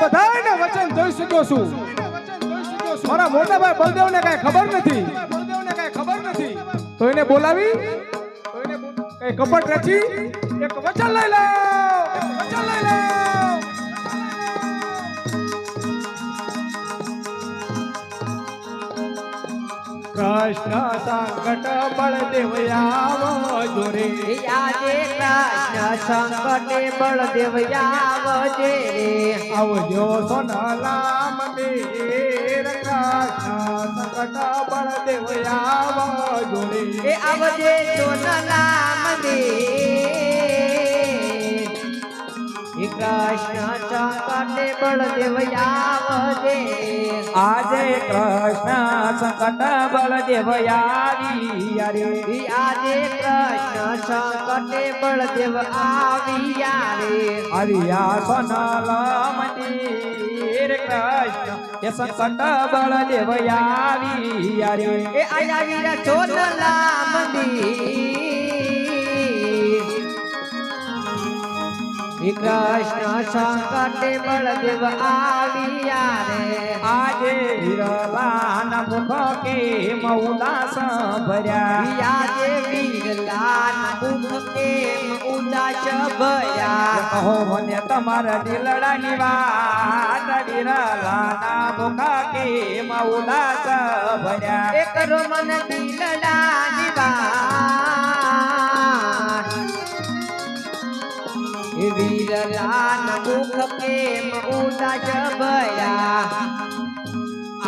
બધાયને વચન જોઈ શક્યો છું. મારા મોટા ભાઈ બળદેવને કાંઈ ખબર નથી. બળદેવને કાંઈ ખબર નથી તો એને બોલાવી કઈ કપટ રચી. એક વચન લઈ લે. વચન લઈ લો. કૃષ્ણ સંકટ બળદેવ આવજો રે. આજે કૃષ્ણ સંકટ બળદેવ આવજે રે આવજો સોનલા મંદિર કૃષ્ણ સંકટ બળદેવ આવજો રે. આવજે સોનલા મંદિર કૃષ્ણ સંકટે બળદેવ આવજે આજે કૃષ્ણ સંકટ બળદેવ આવી અરે. આજે કૃષ્ણ સંકટે બળદેવ આવ્યા રે હરિયા સોનલ મંદિર કૃષ્ણ એ સંકટ બળદેવ આવી અરે. એ આયા વીરા સોનલા મંદિર. કૃષ્ણ સંકટ બળદેવ આવ્યા રે. આજે વિરલાન મુખ કે મૌલાસ ભર્યા. આજે વીરલાલ મુખ કેમ ઉદાસ ભયા કહો મને તમારા દિલડાની વાત. વિરલાના મુખ કે મૌલાસ ભર્યા. એક મન દિલડાની વાત. વીરલાલ મુખ પ્રેમ ઉદાસ ભયા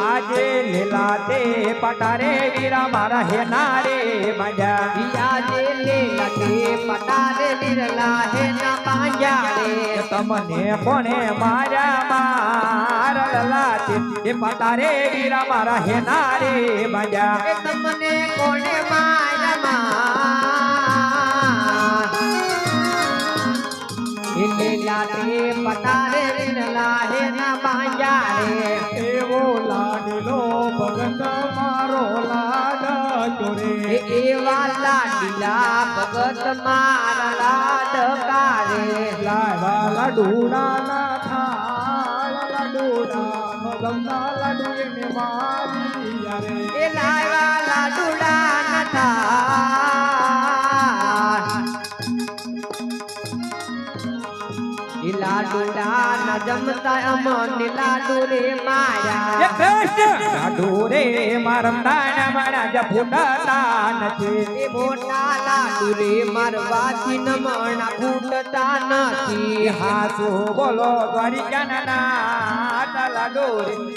આજે લીલા તે પટારે વીરા મારા હેનારે મજા આજે લીલા તે પટારે વીરલા હે ના પાંજા રે તમને કોણે માર્યા મારા લાતે એ પટારે વીરા મારા હેનારે મજા તમને કોણે મારા પટારે ના રે એવો લાડલો ભગત મારો લાડજો રે એવા લાડીલા ભગત મારા લાડકારે લાડા લાડુડા ના થાળ લાડુડા નો ગમના લાડુ એને મારી યારે એ લાવા લાડુડા નથા એ લાડુડા ન જમતા અમને લાડુ રે એ માયા કૃષ્ણ લાડુ રે મારમ દાણા મારા જ ફૂટતા નથી એ મોટા લાડુ રે મારવાથી ના લાડુ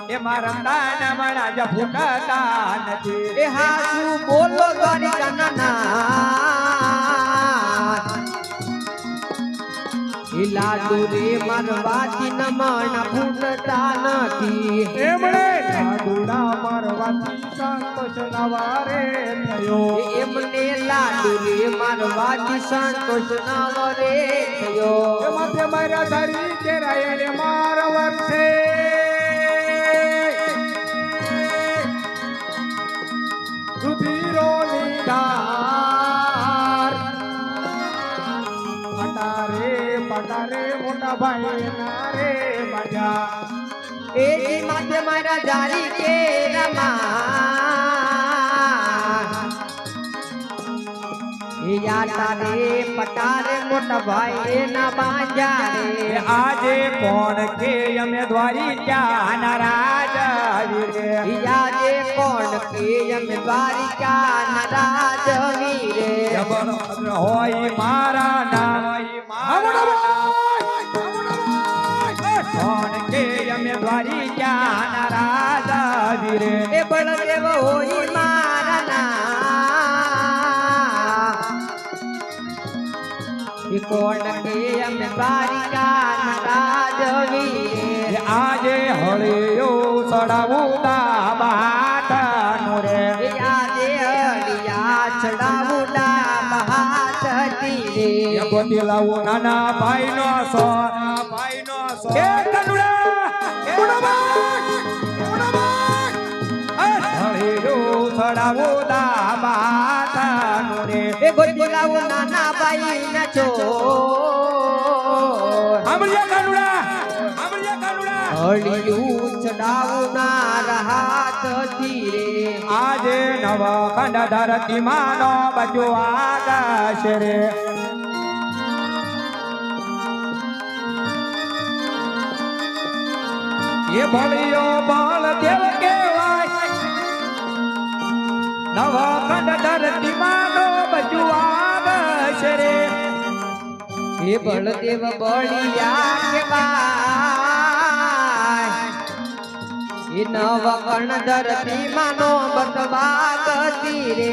એ જ ફૂટતા નથી એ હાસુ બોલો દ્વારિકા નાના એ લાડુ રે મારવાથી નમણા ફૂટતા નથી. એમણે લાડુડા મારવાથી સંત સનાવારે થયો. એમને લાડુ રે મારવાથી સંત સનાવારે થયો. એ તે મારા ધરી કે રાયણે માર વર્ષે મારા જારી કે રમા એ યાતા રે પટારે મોટા ભાઈ એના બાજા રે આજે કોણ કે અમે દ્વારી નારાજ આજે કોણ કે અમે દ્વારિકા ના રાજ વીરે હોય મારા નામ હોય કોણ રાજા રે એ બળદેવ હોય મારા કોણ કે એમ બારિકા રાજવી આજે હળિયો ચડાવું બાટાનું રે. આજે હળિયા ચડાવું ડાબ હાથ તીરે પોતી લાવું નાના ભાઈ નો સોન ભાઈ નો સો એ કનુડા એ હળિયો ચડાવું બાટાનું રે. એ ગોતી લાવો નાના બાઈ ના આમળિયા કનુડા આમળિયા કનુડા હળિયું ચડાવનાર હાથ ધીરે. આજે નવ ખંડ ધરતી માનો બજો આકાશ રે. એ ભળિયો નવ ખંડ ધરતી માનો આકાશ રે. હે બળદેવ બળિયા કેવાય નવ કર્ણ ધરતી માનો બતવા ગતી રે.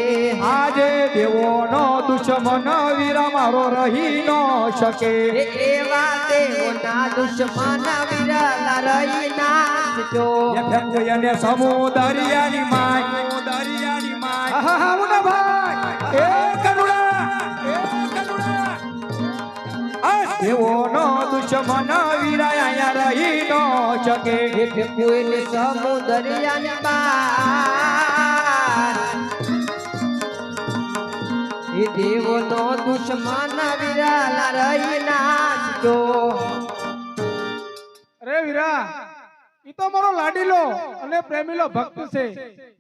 આજે દેવોનો દુશ્મન વીરા મારો રહી ન શકે. એવા દેવોના દુશ્મન વીરા રહી ના સમુદરિયાની માય. દરિયાની માય આહા મુના ભાઈ. એ કનુડા એ કનુડા આ દેવોનો દુશ્મન વીરાય રહી ન શકે એટલે સમુદરિયાની બાર. એ દેવોનો દુશ્મન વિરલા રહી નાચજો અરે વીરા ઈ તો મારો લાડીલો અને પ્રેમીલો ભક્ત છે.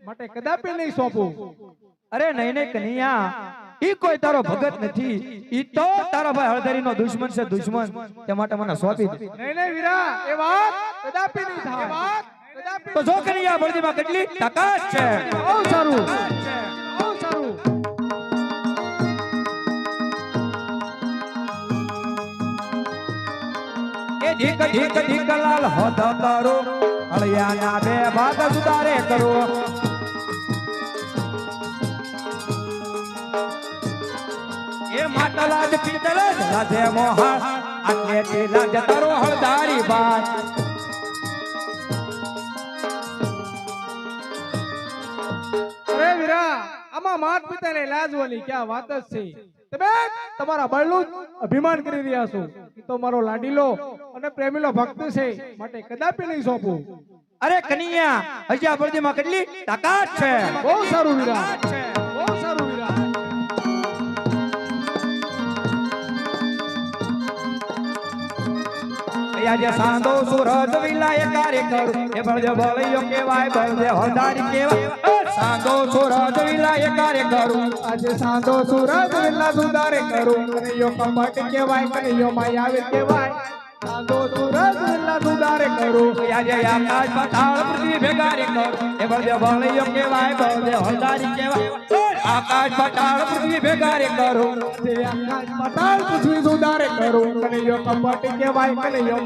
માટે કદાપી નહીં સોંપું. અરે નહીં નહીં કનૈયા. ઈ કોઈ તારો ભગત નથી. ઈ તો તારો ભાઈ હળદરીનો દુશ્મન છે દુશ્મન. તે માટે મને સોંપી દે. નહીં નહીં વીરા એ વાત કદાપી નહીં થાય. એ વાત કદાપી તો જો કનૈયા બળદીમાં કેટલી તાકાત છે. બહુ સારું. ઢીક ઢીક ઢીક લાલ હોત કરો. અળિયાના બે ભાગ સુધારે કરો. એ માટલા જ પિત્તળ જ રાધે મોહન. આટલે તે રાજ હળદારી બાદ અરે વીરા, આમાં માત પિતાને લાજવાની ક્યાં વાત જ છે? તમે તમારા બળનું અભિમાન કરી રહ્યા છો તો મારો લાડીલો અને પ્રેમીલો ભક્ત છે માટે કદાપી નહીં સોંપું. અરે કનૈયા હજી આ બળદીમાં કેટલી તાકાત છે? બહુ સારું વિરાટ બહુ આજે સાંધો સુરત વિલાય કાર્ય કરું એ બળદે બળિયો કેવાય બળદે હળદારી કેવાય સાંધો સુરત વિલાય કાર્ય કરું આજે સાંધો સુરત વિલા સુધારે કરું. કનૈયો કપટ કેવાય કનૈયો માયાવી કહેવાય. આકાશ પાતાળ પૃથ્વી ભેગારી આકાશ પાતાળ ભેગારી કરું જે આકાશ પતાળ પૃથ્વી સુધારે કરું કપટ કેવાય કનૈયો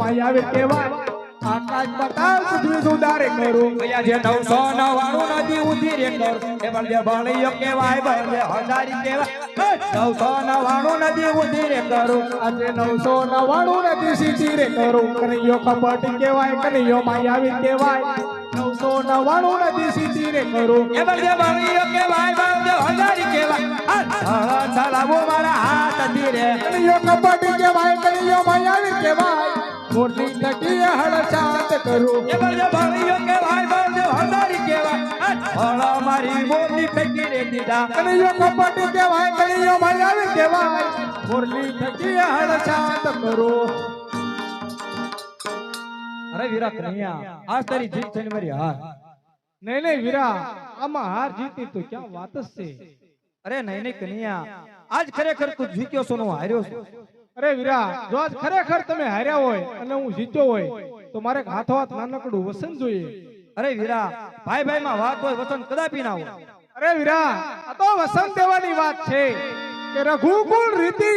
કહેવાય આકાશ પતાળ પૃથ્વી સુધારે કરું. જે નવસો નવાણું નદી ઉધી રે કરું. એ બળદે ભણીયો કેવાય બળદે હજારી કેવાય નવસો નવાણું નદી ઉધી રે કરું. આજે નવસો નવાણું નથી સીધી રે કરું. કનૈયો કપટ કેવાય કનૈયો માયાવી કહેવાય. નવસો નવાણું નદી સીધી રે કરું. એ બળદે ભણીયો કેવાય બળદે હજારી કેવાય ચલાવો મારા હાથ ધીરે કનૈયો કપટ કેવાય કનૈયો માયાવી કહેવાય. મોરલી તકીએ હળ શાંત કરું. એ બળદે બળિયો કેવાય બળદે હળદારી કેવા હળ મારી મોટી ફેંકી રે દીધા. કનૈયો કપટ કેવાય ભાઈ માયાવી કહેવાય. મોરલી તકીએ હળ શાંત કરું. અરે વીરા કનૈયા આજ તારી જીત થઈને મારી હાર. નહીં નહીં વીરા આમાં હાર જીતી તો ક્યાં વાત જ છે? અરે નહીં નહીં કનૈયા. આજ ખરેખર તું જીત્યો છો ને હું હાર્યો છું. અરે વીરા જો આજ ખરેખર તમે હાર્યા હોય અને હું જીત્યો હોય તો મારે હાથો હાથ નાનકડું વસન જોઈએ. અરે વીરા ભાઈ ભાઈ માં વાત હોય વસન કદાપી ના હોય. અરે વીરા આ તો વસન દેવાની વાત છે કે રઘુકુળ રીતિ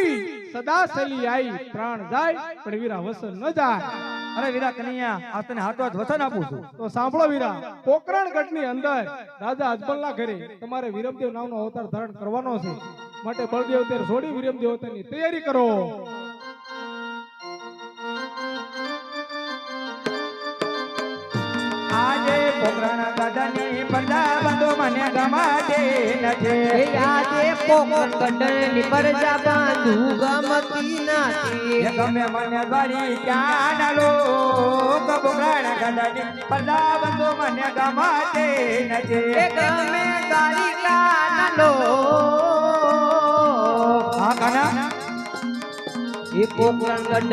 સદા સલી આઈ પ્રાણ જાય પણ વીરા વસન ન જાય. અરે વીરા કનૈયા આ તને હાથો હાથ વસન આપું છું. તો સાંભળો વીરા પોકરણ ગઢની અંદર રાજા અજમલના ઘરે તમારે વીરમદેવ નામનો અવતાર ધારણ કરવાનો છે. માટે બળદેવ તેર છોડી વિરમ દેવતાની તૈયારી કરો. આજે પોકરાના દાદાની પરજા બંધો મને ગમાડે નથી. આજે પોકર કડળની પરજા બાંધુ ગમતી નથી. ગમે મને દ્વારી ક્યાં ડાલો? પોકરાના દાદાની પરજા બંધો મને ગમાડે નથી. ગમે ગારી ક્યાં હા એ પોકરણ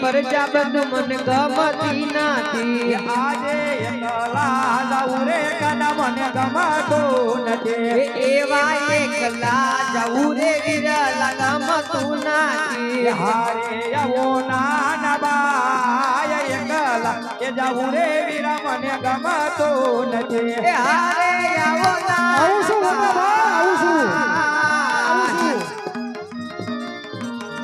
પરજા બધ મન ગમતી નથી. આજે એકલા જાઉં રે કદા મને ગમતો નથી. એવા એકલા જાઉં રે વિરલા ગમતું નથી. હારે આવો નાના બાય એકલા એ જાઉં રે વિરા મને ગમતો નથી. હારે આવો નાના આવું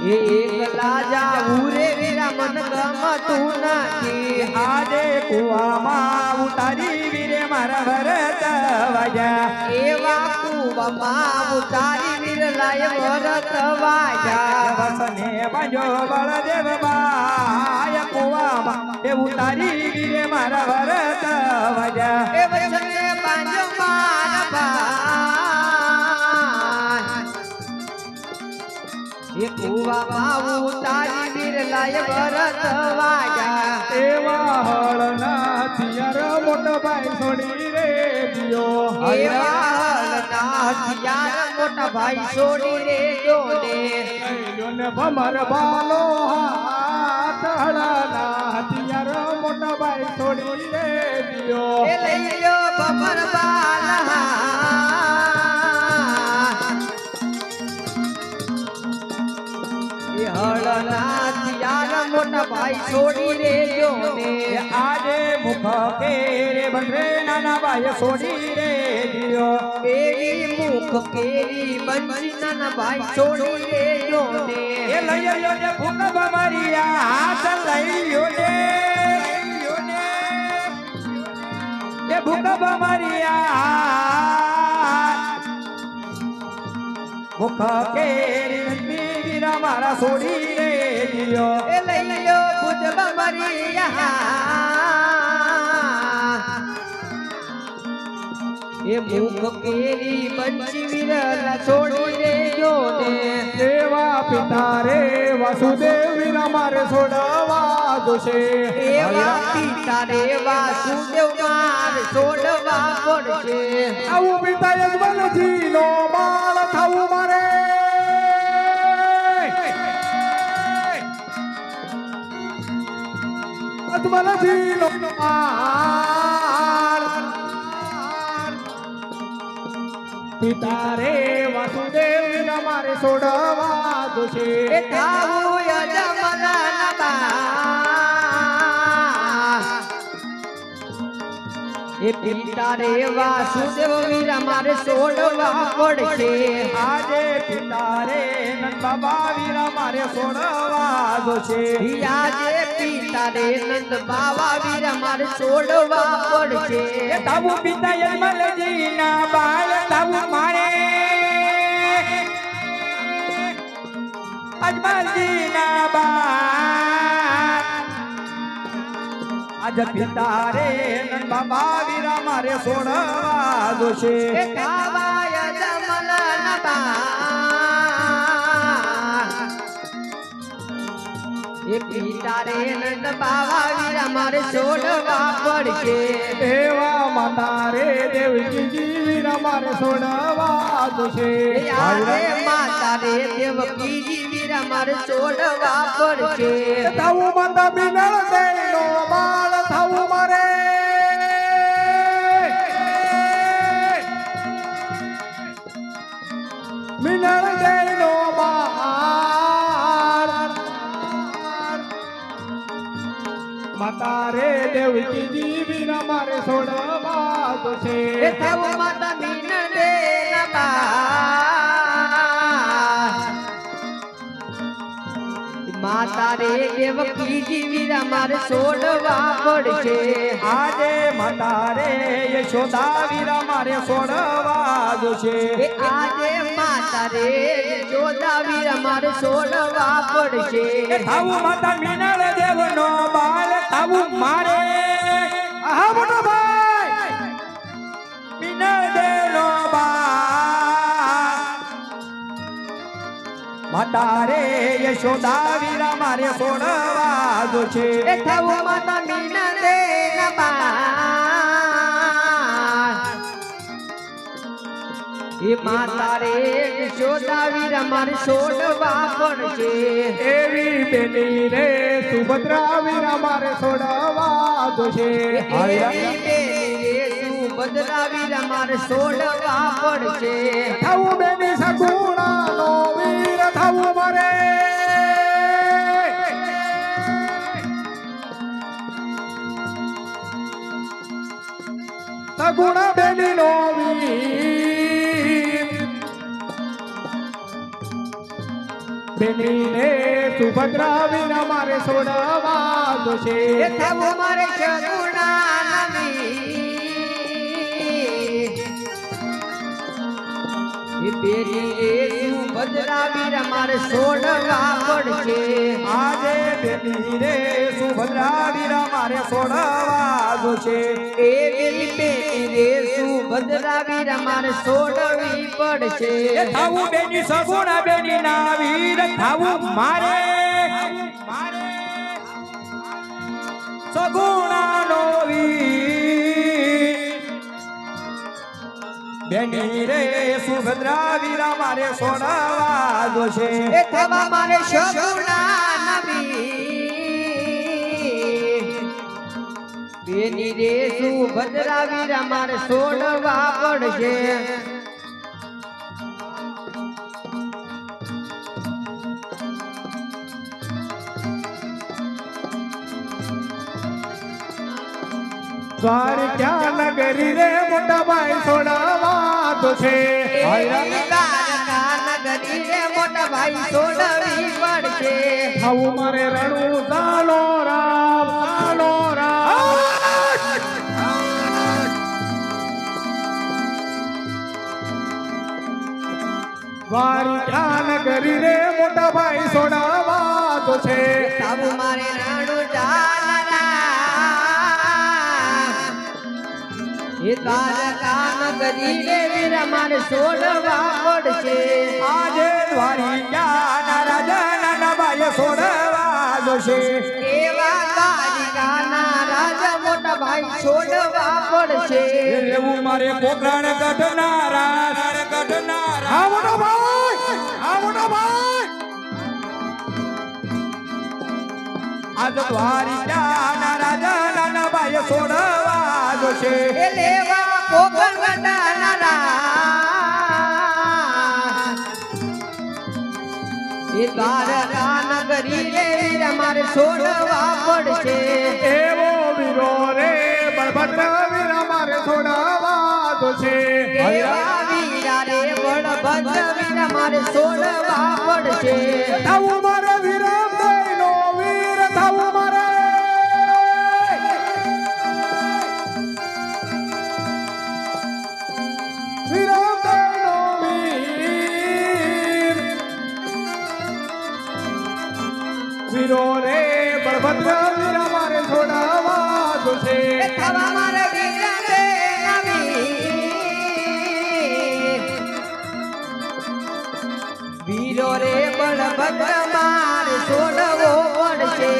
એ એકલા જાવું રે વીરા મન ગમતું નથી. હાડે કુવામાં ઉતારી વીરે મારા ભરત વાજા. એવા કુવામાં ઉતારી વિરલાય ભરત વાજા. વસને બાજો બળદેવ બાય કુવામાં. એ ઉતારી વીરે મારા ભરત વાજા. એ વસને બાંજો મારા એ કુવામાં ઉતારી વિરલાય વરત વાજા. એવા હળના થિયર મોટાભાઈ છોડી રે દિયો એવા હલના હથિયાર મોટા ભાઈ છોડી રે જો ને ભમર બાલો હાથ હળના છોડી રે જોને આજે મુખ કેરે બંધે નાના બાય છોડી રે દિયો મુખ કેરી બંસી નાના ભાઈ છોડી રે જોને એ લઈ લ્યો ને ભૂખ મારિયા હાથ લઈ લ્યો ને. એ ભૂખ મારિયા મુખ કેરી મારા છોડી રે દિયો એ લઈ લ્યો ભુજ બમરિયા એ મુખ કેરી બંસી વિરલા છોડી રે જોને દેવા પિતા રે વાસુદેવ વિના મારે છોડવા દોશે. એવા પિતા રે વાસુદેવ છોડવા પડશે આવું પિતા યજમાનજી નો બાળ થવું મારે યજમાનજી નો બાળ પિતા રે વાસુદેવ વીરા મારે છોડવા જોશે એ થાવું યજમાનના બા એ પિતા રે વાસુદેવ વીરા મારે છોડવા પડશે. આજે પિતા રે નંદ બાબા વીરા મારે છોડવા જોશે. આજે પિતા રે નંદ વીરા મારે છોડવા પડશે. તાબુ પિતા યમલજી ના બાળ તાબુ મારે. અજમલજી ના બાળ આજ પિતા રે બાબા વીરા મારે સોડવા જોશે. કાવાય જમલ બા એ પિતા રે નંદ બાવા વીરા મારે છોડવા પડશે. દેવા માતા રે દેવકી વીરા મારે છોડવા જોશે. માતા રે દેવકીજી વીરા મારે છોડવા પડશે. થાવું માતા બિનળ દેનો બાળ થાવું મારે મિનળ દેનો બાળ માતા રે દેવકી જીવી મારે છોડવા છે. એ થાવ માતા માતા રે દેવકીજી વીરા મારે છોડવા પડશે. આજે માતા રે યશોદા વીરા મારે છોડવા જોશે. આજે માતા રે જોદા વીરા મારે છોડવા પડશે. થાવું માતા મીનળ દેવનો બાલ થાવું મારે. આહા મોટો તારે રે યશોદા વીરા મારે સોડવા જો છે. એ થવું માતા મીના દે એ માતા રે યશોદા વીરા મારે સોડવા પણ છે એવી બેની રે સુભદ્રા વીરા મારે સોડવા જો છે. એવી બેની રે સુભદ્રા વીરા મારે સોડવા પણ છે થવું બેની સગુણા નો વીર થવું અમારે સગુણ બેની નો બેનીને સુભદ્રા વિના મારે છોડવા દોશે થવું મારે સગુણા નમી બેની સુભદ્રા વીર છે એ વેલી બેટી રે સુભદ્રા વીર મારે સોડવી સગુણા નો વીર. બેની રે સુભદ્રા વીરા મારે છોડવા જોશે. એ થવા મારે શગુણા નવી બેની રે સુભદ્રાવીર અમારે છોડવા પડશે. દ્વારકા નગરી રે મોટા ભાઈ છોડવા તો છે. મોટા ભાઈ છોડવી પડશે આવું મારે રણું રે મોટા ભાઈ છોડવા તો છે. સાબુ મારે કામ કરી દેવી રમાર આજે દ્વારી ક્યાં રાજા ના બાય છોડવા જોશે. એવા તારીના રાજા મોટા ભાઈ છોડવા જોશે લેવા પોગણ વડાનારા એ દ્વારકા નગરી રે વીર છોડવા પડશે. એવો વીરો રે બળભદ્ર વીરા મારે છોડવા તો છે. એવા વીરા રે બળભદ્ર વીર મારે છોડવા પડશે. થવું મારે વીરા રે બળભદ્ર મારે પડશે.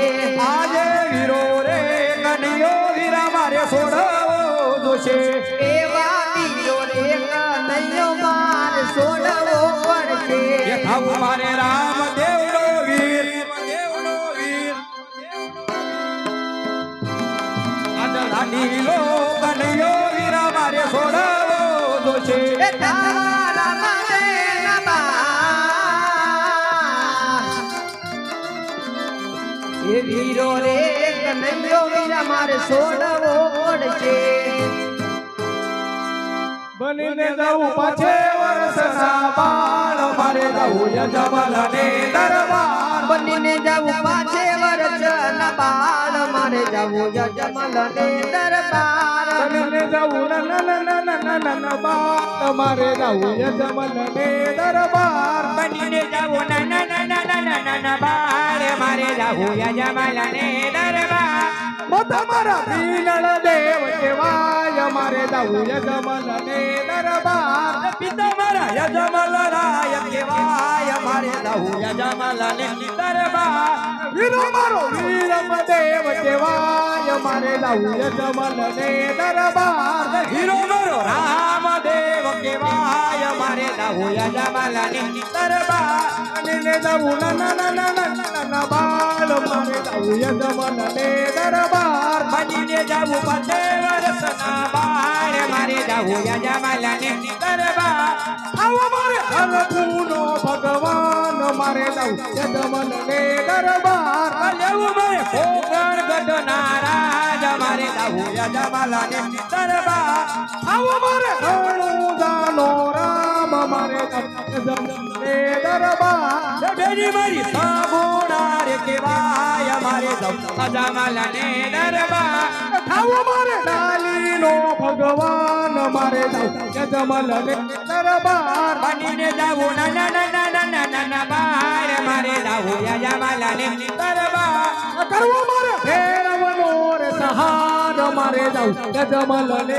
આજે વીરો રે કનૈયો વીરા મારે છોડવો જોશે. એવા વીરો રે કનૈયો મારે પડશે. એ મારે હીરો રે કનૈયો વીરા મારે સોડવો પડશે. બનીને દઉં પાછે વરસ સાબાળ મારે દઉં યજમાલને દરબાર. બનીને દઉં પાછે વરસ સાબાળ મારે દઉં યજમાલને દરબાર. બનીને દઉં ના ના ના ના ના બાળ મારે દઉં યજમાલને દરબાર. બનીને દઉં ના ના ના ના ના ના ના ના બાળ મારે જાવું યજમાલને દરબાર મોટા મારા પીનળ દેવ કેવાય મારે જાવું યજમલ ને દરબાર પિતા મારા યજમલ રાય કેવાય મારે દહુ યજમલ ને દરબાર વીરો મારો વીરમ દેવ કેવાય મારે જાવું યજમલ ને દરબાર હીરો હોયા માલાની દરબાર ને દબુલા ના ના ના ના ના ના બાલ મારે હોયા જમાલાને દરબાર ભજીને જાવું પતે વરસના બાર મારે હોયા જમાલાને દરબાર આવો મારે હરકુનો ભગવાન મારે હોયા જમાલાને દરબાર લેવું મારે કોકણ ગઢના રાજ મારે હોયા જમાલાને દરબાર આવો મારે ઘણું જાનો રાજ માં મારે રે દરબાર બેડી મારી સાબુડા રે કેવાય મારે સૌ. અજામલ ને દરબાર. થાવો મારે ડાલી નો ભગવાન મારે સૌ. જજમલ ને દરબાર. બનીને જાવું ના ના ના ના ના ના ના બાર. મારે જાવું અજામલ ને દરબાર. કરવો મારે ફેરવનો રે સહાર મારે જાવું જજમલ ને